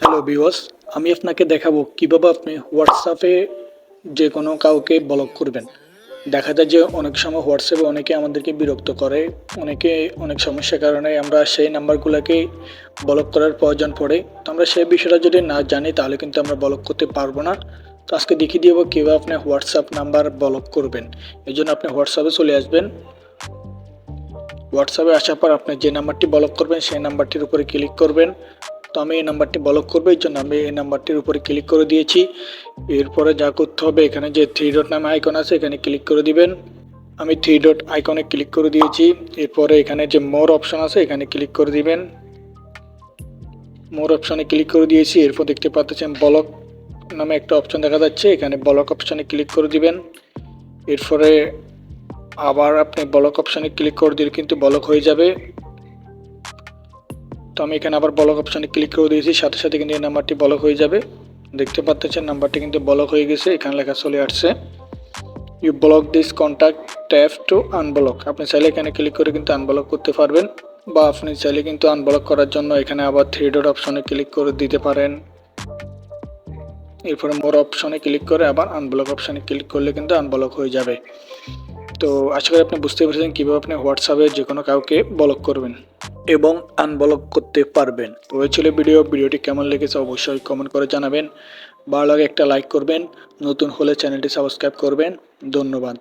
Hello বিওস আমি আপনাকে দেখাবো কীভাবে আপনি হোয়াটসঅ্যাপে যে কোনো কাউকে ব্লক করবেন। দেখা যায় যে অনেক সময় হোয়াটসঅ্যাপে অনেকে আমাদেরকে বিরক্ত করে, অনেকে অনেক সমস্যার কারণে আমরা সেই নাম্বারগুলোকে ব্লক করার প্রয়োজন পড়ে। তো আমরা সেই বিষয়টা যদি না জানি, তাহলে কিন্তু আমরা ব্লক করতে পারব না। তো আজকে দেখিয়ে দিব কীভাবে আপনি হোয়াটসঅ্যাপ নাম্বার ব্লক করবেন। এই জন্য আপনি হোয়াটসঅ্যাপে চলে আসবেন। হোয়াটসঅ্যাপে আসার পর আপনি যে নাম্বারটি ব্লক করবেন, সেই নাম্বারটির উপরে ক্লিক করবেন। তো আমি এই নাম্বারটি ব্লক করব, এই জন্য আমি এই নাম্বারটির উপরে ক্লিক করে দিয়েছি। এরপরে যা করতে হবে, এখানে যে থ্রি ডট নামে আইকন আছে, এখানে ক্লিক করে দিবেন। আমি থ্রি ডট আইকনে ক্লিক করে দিয়েছি। এরপরে এখানে যে মোর অপশন আছে, এখানে ক্লিক করে দিবেন। মোর অপশনে ক্লিক করে দিয়েছি, এরপর দেখতে পাচ্ছেন ব্লক নামে একটা অপশন দেখা যাচ্ছে, এখানে ব্লক অপশনে ক্লিক করে দিবেন। এরপরে আবার আপনি ব্লক অপশনে ক্লিক করে দিলে কিন্তু ব্লক হয়ে যাবে। তো আমি এখানে আবার ব্লক অপশানে ক্লিক করে দিয়েছি। সাথে সাথে কিন্তু এই নাম্বারটি ব্লক হয়ে যাবে। দেখতে পাচ্ছেন নাম্বারটি কিন্তু ব্লক হয়ে গেছে। এখানে লেখা চলে আসছে। You block this contact tap to unblock আপনি চাইলে এখানে ক্লিক করে কিন্তু আনব্লক করতে পারবেন বা আপনি চাইলে কিন্তু আনব্লক করার জন্য এখানে আবার থ্রি ডট অপশনে ক্লিক করে দিতে পারেন। এরপরে মোর অপশনে ক্লিক করে আবার আনব্লক অপশনে ক্লিক করলে কিন্তু আনব্লক হয়ে যাবে। তো আশা করি আপনি বুঝতে পেরেছেন কীভাবে আপনি হোয়াটসঅ্যাপে যে কোনো কাউকে ব্লক করবেন। এবং আনব্লক করতে পারবেন। তো ভিডিও ভিডিওটি কেমন লেগেছে অবশ্যই কমেন্ট করে জানাবেন। ভালো লাগে একটা লাইক করবেন, নতুন হলে চ্যানেলটি সাবস্ক্রাইব করবেন। ধন্যবাদ।